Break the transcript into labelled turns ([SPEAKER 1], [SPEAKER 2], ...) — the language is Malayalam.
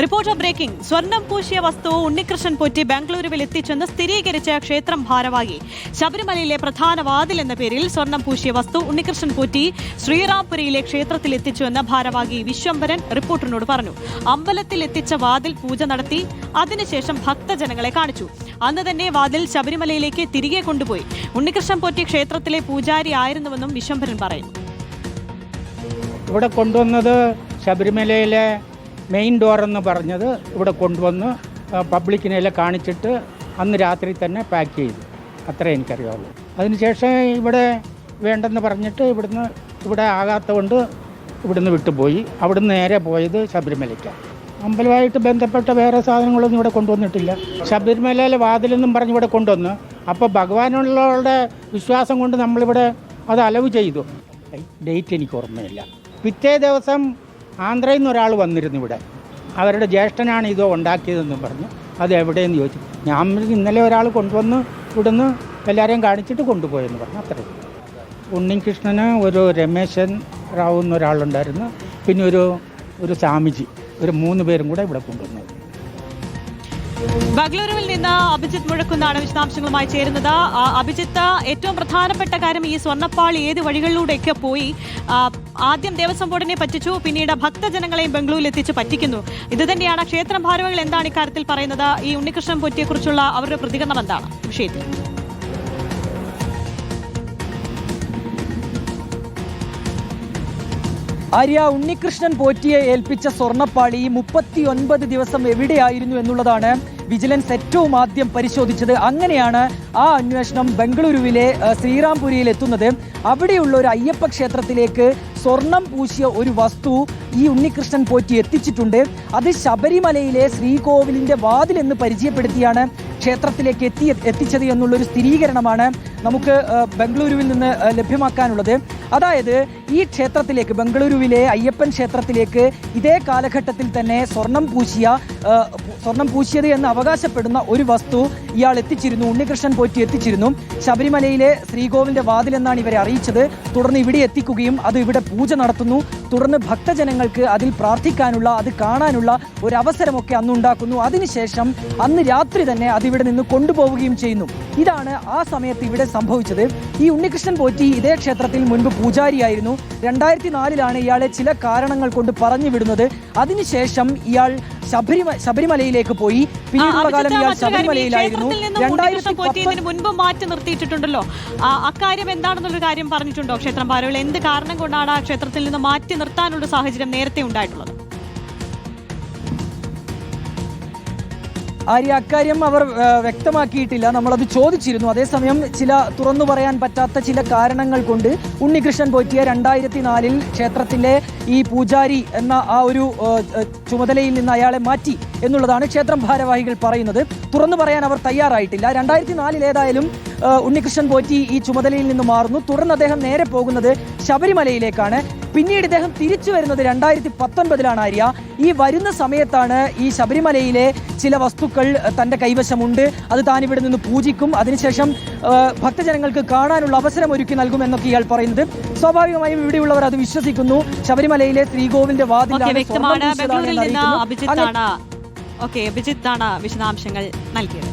[SPEAKER 1] റിപ്പോർട്ടർ ബ്രേക്കിംഗ് സ്വർണം പൂശിയ വസ്തു ഉണ്ണികൃഷ്ണൻ പൊറ്റി ബാംഗ്ലൂരുവിൽ എത്തിച്ചെന്ന് സ്ഥിരീകരിച്ച ക്ഷേത്രം ഭാരവാഹി. ശബരിമലയിലെ പ്രധാന വാതിൽ എന്ന പേരിൽ സ്വർണം പൂശിയ വസ്തു ഉണ്ണികൃഷ്ണൻ പൊറ്റി ശ്രീറാംപുരയിലെ ക്ഷേത്രത്തിൽ എത്തിച്ചുവെന്ന് ഭാരവാഹി വിശ്വംഭരൻ റിപ്പോർട്ടറിനോട് പറഞ്ഞു. അമ്പലത്തിൽ എത്തിച്ച വാതിൽ പൂജ നടത്തി അതിനുശേഷം ഭക്തജനങ്ങളെ കാണിച്ചു. അന്ന് തന്നെ വാതിൽ ശബരിമലയിലേക്ക് തിരികെ കൊണ്ടുപോയി. ഉണ്ണികൃഷ്ണൻ പൊറ്റി ക്ഷേത്രത്തിലെ പൂജാരി ആയിരുന്നുവെന്നും വിശ്വംഭരൻ പറയുന്നു.
[SPEAKER 2] ഇവിടെ കൊണ്ടുവന്നത് ശബരിമലയിലെ മെയിൻ ഡോർ എന്ന് പറഞ്ഞത് ഇവിടെ കൊണ്ടുവന്ന് പബ്ലിക്കിനെല്ലാം കാണിച്ചിട്ട് അന്ന് രാത്രി തന്നെ പാക്ക് ചെയ്തു. അത്രേ എനിക്കറിയാവുള്ളൂ. അതിനുശേഷം ഇവിടെ വേണ്ടെന്ന് പറഞ്ഞിട്ട് ഇവിടുന്ന് ഇവിടെ ആകാത്ത കൊണ്ട് ഇവിടുന്ന് വിട്ടുപോയി. അവിടുന്ന് നേരെ പോയത് ശബരിമലയ്ക്കാണ് അമ്പലമായിട്ട് ബന്ധപ്പെട്ട വേറെ സാധനങ്ങളൊന്നും ഇവിടെ കൊണ്ടുവന്നിട്ടില്ല. ശബരിമലയിലെ വാതിലെന്നും പറഞ്ഞ് ഇവിടെ കൊണ്ടുവന്ന്. അപ്പോൾ ഭഗവാനുള്ളവരുടെ വിശ്വാസം കൊണ്ട് നമ്മളിവിടെ അത് അലവ് ചെയ്തു. ഡേറ്റ് എനിക്ക് ഓർമ്മയില്ല. പിറ്റേ ദിവസം ആന്ധ്രയിൽ നിന്ന് ഒരാൾ വന്നിരുന്നു ഇവിടെ. അവരുടെ ജ്യേഷ്ഠനാണ് ഇതോ ഉണ്ടാക്കിയതെന്നും പറഞ്ഞു. അത് എവിടെയെന്ന് ചോദിച്ചു. ഞാൻ ഇന്നലെ ഒരാൾ കൊണ്ടുവന്ന് ഇവിടുന്ന് എല്ലാവരെയും കാണിച്ചിട്ട് കൊണ്ടുപോയെന്ന് പറഞ്ഞു. അത്രയും ഉണ്ണികൃഷ്ണന് ഒരു രമേശൻ റാവു എന്നൊരാളുണ്ടായിരുന്നു. പിന്നെ ഒരു ഒരു സ്വാമിജി ഒരു മൂന്ന് പേരും കൂടെ ഇവിടെ കൊണ്ടുവന്നത്
[SPEAKER 1] ബംഗളൂരുവിൽ നിന്ന് അഭിജിത്ത് മുഴക്കുന്നാണ് വിശദാംശങ്ങളുമായി ചേരുന്നത്. അഭിജിത്ത് ഏറ്റവും പ്രധാനപ്പെട്ട കാര്യം ഈ സ്വർണപ്പാളി ഏത് വഴികളിലൂടെയൊക്കെ പോയി? ആദ്യം ദേവസ്വം ബോർഡിനെ പറ്റിച്ചു പിന്നീട് ഭക്തജനങ്ങളെയും ബംഗളൂരിൽ എത്തിച്ച് പറ്റിക്കുന്നു. ഇത് തന്നെയാണ് ക്ഷേത്രം ഭാരവകൾ എന്താണ് ഇക്കാര്യത്തിൽ പറയുന്നത്? ഈ ഉണ്ണികൃഷ്ണൻ പൊറ്റിയെക്കുറിച്ചുള്ള അവരുടെ പ്രതികരണം എന്താണ്? വിഷയത്തിൽ.
[SPEAKER 3] ആര്യ ഉണ്ണികൃഷ്ണൻ പോറ്റിയെ ഏൽപ്പിച്ച സ്വർണപ്പാളി മുപ്പത്തിയൊൻപത് ദിവസം എവിടെയായിരുന്നു എന്നുള്ളതാണ് വിജിലൻസ് ഏറ്റവും ആദ്യം പരിശോധിച്ചത്. അങ്ങനെയാണ് ആ അന്വേഷണം ബംഗളൂരുവിലെ ശ്രീറാംപുരിയിൽ എത്തുന്നത്. അവിടെയുള്ള ഒരു അയ്യപ്പ ക്ഷേത്രത്തിലേക്ക് സ്വർണം പൂശിയ ഒരു വസ്തു ഈ ഉണ്ണികൃഷ്ണൻ പോറ്റി എത്തിച്ചിട്ടുണ്ട്. അത് ശബരിമലയിലെ ശ്രീകോവിലിന്റെ വാതിലെന്ന് പരിചയപ്പെടുത്തിയാണ് ക്ഷേത്രത്തിലേക്ക് എത്തി എത്തിച്ചത് എന്നുള്ളൊരു സ്ഥിരീകരണമാണ് നമുക്ക് ബംഗളൂരുവിൽ നിന്ന് ലഭ്യമാക്കാനുള്ളത്. അതായത് ഈ ക്ഷേത്രത്തിലേക്ക് ബംഗളൂരുവിലെ അയ്യപ്പൻ ക്ഷേത്രത്തിലേക്ക് ഇതേ കാലഘട്ടത്തിൽ തന്നെ സ്വർണം പൂശിയ സ്വർണം പൂശിയത് എന്ന് അവകാശപ്പെടുന്ന ഒരു വസ്തു ഇയാൾ എത്തിച്ചിരുന്നു ഉണ്ണികൃഷ്ണൻ പോറ്റി എത്തിച്ചിരുന്നു. ശബരിമലയിലെ ശ്രീകോവിലിന്റെ വാതിൽ എന്നാണ് ഇവരെ അറിയിച്ചത്. തുടർന്ന് ഇവിടെ എത്തിക്കുകയും അത് ഇവിടെ പൂജ നടത്തുന്നു. തുടർന്ന് ഭക്തജനങ്ങൾക്ക് അതിൽ പ്രാർത്ഥിക്കാനുള്ള അത് കാണാനുള്ള ഒരു അവസരമൊക്കെ അന്നുണ്ടാക്കുന്നു അതിനുശേഷം അന്ന് രാത്രി തന്നെ അതിവിടെ നിന്ന് കൊണ്ടുപോവുകയും ചെയ്യുന്നു. ഇതാണ് ആ സമയത്ത് ഇവിടെ സംഭവിച്ചത്. ഈ ഉണ്ണികൃഷ്ണൻ പോറ്റി ഇതേ ക്ഷേത്രത്തിൽ മുൻപ് പൂജാരിയായിരുന്നു. രണ്ടായിരത്തി നാലിലാണ് ഇയാളെ ചില കാരണങ്ങൾ കൊണ്ട് പറഞ്ഞു വിടുന്നത്. അതിനുശേഷം ഇയാൾ ശബരിമ ശബരിമലയിലേക്ക് പോയി. പിന്നീടുള്ള കാലം ഇയാൾ ശബരിമലയിലായിരുന്നു. രണ്ടായിരത്തി
[SPEAKER 1] മുൻപ് മാറ്റി നിർത്തിയിട്ടുണ്ടല്ലോ. ആ, അക്കാര്യം എന്താണെന്നുള്ള കാര്യം പറഞ്ഞിട്ടുണ്ടോ ക്ഷേത്രം എന്ത് കാരണം കൊണ്ടാണ് ആ ക്ഷേത്രത്തിൽ നിന്ന് മാറ്റി നിർത്താനുള്ള സാഹചര്യം നേരത്തെ ഉണ്ടായിട്ടുള്ളത്?
[SPEAKER 3] ആര്യ അക്കാര്യം അവർ വ്യക്തമാക്കിയിട്ടില്ല. നമ്മളത് ചോദിച്ചിരുന്നു. അതേസമയം ചില തുറന്നു പറയാൻ പറ്റാത്ത ചില കാരണങ്ങൾ കൊണ്ട് ഉണ്ണികൃഷ്ണൻ പോറ്റിയ രണ്ടായിരത്തി നാലിൽ ക്ഷേത്രത്തിലെ ഈ പൂജാരി എന്ന ആ ഒരു ചുമതലയിൽ നിന്ന് അയാളെ മാറ്റി എന്നുള്ളതാണ് ക്ഷേത്രം ഭാരവാഹികൾ പറയുന്നത്. തുറന്നു പറയാൻ അവർ തയ്യാറായിട്ടില്ല. രണ്ടായിരത്തി നാലിൽ ഏതായാലും ഉണ്ണികൃഷ്ണൻ പോറ്റി ഈ ചുമതലയിൽ നിന്ന് മാറുന്നു. തുടർന്ന് അദ്ദേഹം നേരെ പോകുന്നത് ശബരിമലയിലേക്കാണ്. പിന്നീട് ഇദ്ദേഹം തിരിച്ചു വരുന്നത് രണ്ടായിരത്തി പത്തൊൻപതിലാണ് ആര്യ. ഈ വരുന്ന സമയത്താണ് ഈ ശബരിമലയിലെ ചില വസ്തുക്കൾ തന്റെ തന്റെ കൈവശമുണ്ട്. അത് താൻ ഇവിടെ നിന്ന് പൂജിക്കും. അതിനുശേഷം ഭക്തജനങ്ങൾക്ക് കാണാനുള്ള അവസരം ഒരുക്കി നൽകും എന്നൊക്കെ ഇയാൾ പറയുന്നത്. സ്വാഭാവികമായും ഇവിടെയുള്ളവർ അത് വിശ്വസിക്കുന്നു. ശബരിമലയിലെ ശ്രീകോവിലിന്റെ
[SPEAKER 1] വാതിൽ
[SPEAKER 3] വാതിലാണ്
[SPEAKER 1] ഓക്കെ അഭിജിത്താണ് വിശദാംശങ്ങൾ നൽകിയത്.